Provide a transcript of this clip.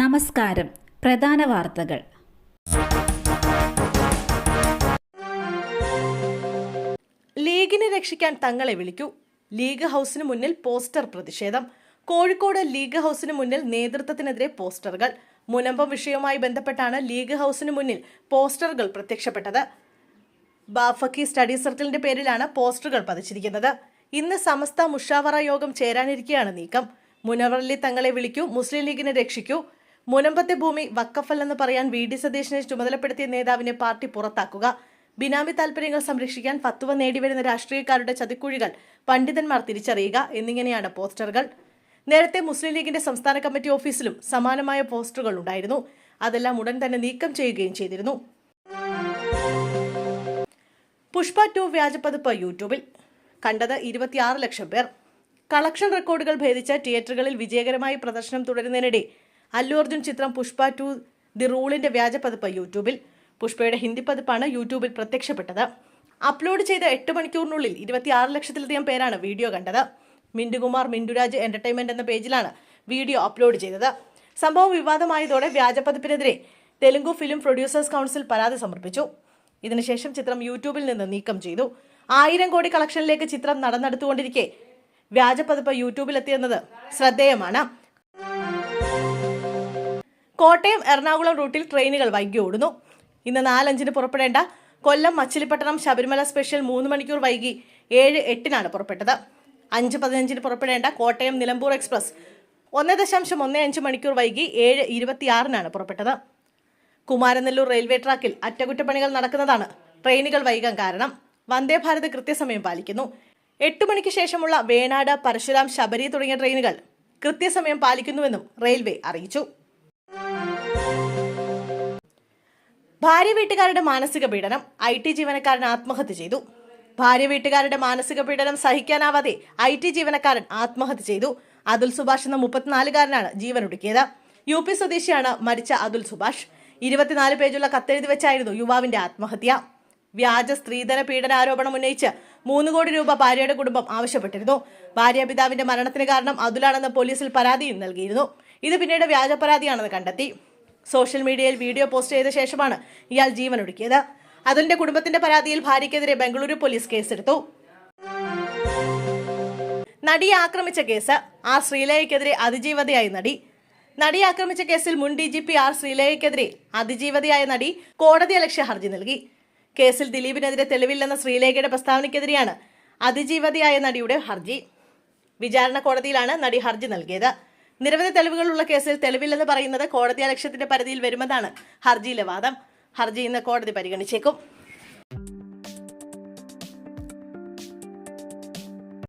നമസ്കാരം. പ്രധാന വാർത്തകൾ. ലീഗിനെ രക്ഷിക്കാൻ തങ്ങളെ വിളിക്കൂ. ലീഗ് ഹൗസിന് മുന്നിൽ പോസ്റ്റർ പ്രതിഷേധം. കോഴിക്കോട് ലീഗ് ഹൗസിന് മുന്നിൽ നേതൃത്വത്തിനെതിരെ പോസ്റ്ററുകൾ. മുനമ്പം വിഷയവുമായി ബന്ധപ്പെട്ടാണ് ലീഗ് ഹൗസിന് മുന്നിൽ പോസ്റ്ററുകൾ പ്രത്യക്ഷപ്പെട്ടത്. ബാഫക്കി സ്റ്റഡി സർക്കിളിന്റെ പേരിലാണ് പോസ്റ്ററുകൾ പതിച്ചിരിക്കുന്നത്. ഇന്ന് സമസ്ത മുഷാവറ യോഗം ചേരാനിരിക്കെയാണ് നീക്കം. മുനവറലി തങ്ങളെ വിളിക്കൂ മുസ്ലിം ലീഗിനെ രക്ഷിക്കൂ മുനമ്പത്തെ ഭൂമി വക്കഫല്ലെന്ന് പറയാൻ വി ഡി സതീശനെ ചുമതലപ്പെടുത്തിയ നേതാവിനെ പാർട്ടി പുറത്താക്കുക. ബിനാമി താൽപര്യങ്ങൾ സംരക്ഷിക്കാൻ ഫത്വ നേടിവരുന്ന രാഷ്ട്രീയക്കാരുടെ ചതിക്കുഴികൾ പണ്ഡിതന്മാർ തിരിച്ചറിയുക എന്നിങ്ങനെയാണ് പോസ്റ്ററുകൾ. നേരത്തെ മുസ്ലിം ലീഗിന്റെ സംസ്ഥാന കമ്മിറ്റി ഓഫീസിലും സമാനമായ പോസ്റ്ററുകൾ ഉണ്ടായിരുന്നു. അതെല്ലാം ഉടൻ തന്നെ നീക്കം ചെയ്യുകയും ചെയ്തിരുന്നു. പുഷ്പ ടു വ്യാജപ്പതിപ്പ് യൂട്യൂബിൽ. കണ്ടത് ഇരുപത്തിയാറ് ലക്ഷം പേർ. കളക്ഷൻ റെക്കോർഡുകൾ ഭേദിച്ച തിയേറ്ററുകളിൽ വിജയകരമായി പ്രദർശനം തുടരുന്നതിനിടെ അല്ലു അർജുൻ ചിത്രം പുഷ്പ ടു ദി റൂളിന്റെ വ്യാജപ്പതിപ്പ് യൂട്യൂബിൽ. പുഷ്പയുടെ ഹിന്ദി പതിപ്പാണ് യൂട്യൂബിൽ പ്രത്യക്ഷപ്പെട്ടത്. അപ്ലോഡ് ചെയ്ത എട്ട് മണിക്കൂറിനുള്ളിൽ ഇരുപത്തിയാറ് ലക്ഷത്തിലധികം പേരാണ് വീഡിയോ കണ്ടത്. മിന്റുകുമാർ മിന്റുരാജ് എന്റർടൈൻമെന്റ് എന്ന പേജിലാണ് വീഡിയോ അപ്ലോഡ് ചെയ്തത്. സംഭവം വിവാദമായതോടെ വ്യാജപ്പതിപ്പിനെതിരെ തെലുങ്കു ഫിലിം പ്രൊഡ്യൂസേഴ്സ് കൗൺസിൽ പരാതി സമർപ്പിച്ചു. ഇതിനുശേഷം ചിത്രം യൂട്യൂബിൽ നിന്ന് നീക്കം ചെയ്തു. ആയിരം കോടി കളക്ഷനിലേക്ക് ചിത്രം നടന്നെടുത്തുകൊണ്ടിരിക്കെ വ്യാജപ്പതിപ്പ് യൂട്യൂബിലെത്തിയെന്നത് ശ്രദ്ധേയമാണ്. കോട്ടയം എറണാകുളം റൂട്ടിൽ ട്രെയിനുകൾ വൈകി ഓടുന്നു. ഇന്ന് നാലഞ്ചിന് പുറപ്പെടേണ്ട കൊല്ലം മച്ചിലിപ്പട്ടണം ശബരിമല സ്പെഷ്യൽ മൂന്ന് മണിക്കൂർ വൈകി ഏഴ് എട്ടിനാണ് പുറപ്പെട്ടത്. അഞ്ച് പതിനഞ്ചിന് പുറപ്പെടേണ്ട കോട്ടയം നിലമ്പൂർ എക്സ്പ്രസ് ഒന്ന് ദശാംശം ഒന്ന് അഞ്ച് മണിക്കൂർ വൈകി ഏഴ് ഇരുപത്തിയാറിനാണ് പുറപ്പെട്ടത്. കുമാരനെല്ലൂർ റെയിൽവേ ട്രാക്കിൽ അറ്റകുറ്റപ്പണികൾ നടക്കുന്നതാണ് ട്രെയിനുകൾ വൈകാൻ കാരണം. വന്ദേ ഭാരത് കൃത്യസമയം പാലിക്കുന്നു. എട്ട് മണിക്ക് ശേഷമുള്ള വേണാട് പരശുരാം ശബരി തുടങ്ങിയ ട്രെയിനുകൾ കൃത്യസമയം പാലിക്കുന്നുവെന്നും റെയിൽവേ അറിയിച്ചു. ഭാര്യ വീട്ടുകാരുടെ മാനസിക പീഡനം ഐ ടി ജീവനക്കാരൻ ആത്മഹത്യ ചെയ്തു. ഭാര്യ വീട്ടുകാരുടെ മാനസിക പീഡനം സഹിക്കാനാവാതെ ഐ ടി ജീവനക്കാരൻ ആത്മഹത്യ ചെയ്തു. അതുൽ സുഭാഷ് എന്ന മുപ്പത്തിനാലുകാരനാണ് ജീവനൊടുക്കിയത് യു പി സ്വദേശിയാണ് മരിച്ച അതുൽ സുഭാഷ്. ഇരുപത്തിനാല് പേജുള്ള കത്തെഴുതി വെച്ചായിരുന്നു യുവാവിന്റെ ആത്മഹത്യ. വ്യാജ സ്ത്രീധന പീഡന ആരോപണം ഉന്നയിച്ച് മൂന്ന് കോടി രൂപ ഭാര്യയുടെ കുടുംബം ആവശ്യപ്പെട്ടിരുന്നു. ഭാര്യ പിതാവിന്റെ മരണത്തിന് കാരണം അതുലാണെന്ന് പോലീസിൽ പരാതിയും നൽകിയിരുന്നു. ഇത് പിന്നീട് വ്യാജ പരാതിയാണെന്ന് കണ്ടെത്തി. സോഷ്യൽ മീഡിയയിൽ വീഡിയോ പോസ്റ്റ് ചെയ്ത ശേഷമാണ് ഇയാൾ ജീവനൊടുക്കിയത് അതുലിന്റെ കുടുംബത്തിന്റെ പരാതിയിൽ ഭാര്യയ്ക്കെതിരെ ബംഗളൂരു പോലീസ് കേസെടുത്തു. നടിയെ ആക്രമിച്ച കേസ് ആർ ശ്രീലയക്കെതിരെ അതിജീവതയായി നടി. നടിയെ ആക്രമിച്ച കേസിൽ മുൻ ഡി ജി പി ആർ ശ്രീലയക്കെതിരെ അതിജീവതയായ നടി കോടതി അലക്ഷ്യ ഹർജി നൽകി. കേസിൽ ദിലീപിനെതിരെ തെളിവില്ലെന്ന ശ്രീലേഖയുടെ പ്രസ്താവനയ്ക്കെതിരെയാണ് അതിജീവതയായ നടിയുടെ ഹർജി. വിചാരണ കോടതിയിലാണ് നടി ഹർജി നൽകിയത്. നിരവധി തെളിവുകളുള്ള കേസിൽ തെളിവില്ലെന്ന് പറയുന്നത് കോടതി അലക്ഷ്യത്തിന്റെ പരിധിയിൽ വരുമെന്നാണ് ഹർജിയിലെ വാദം. ഹർജി ഇന്ന് കോടതി പരിഗണിച്ചേക്കും.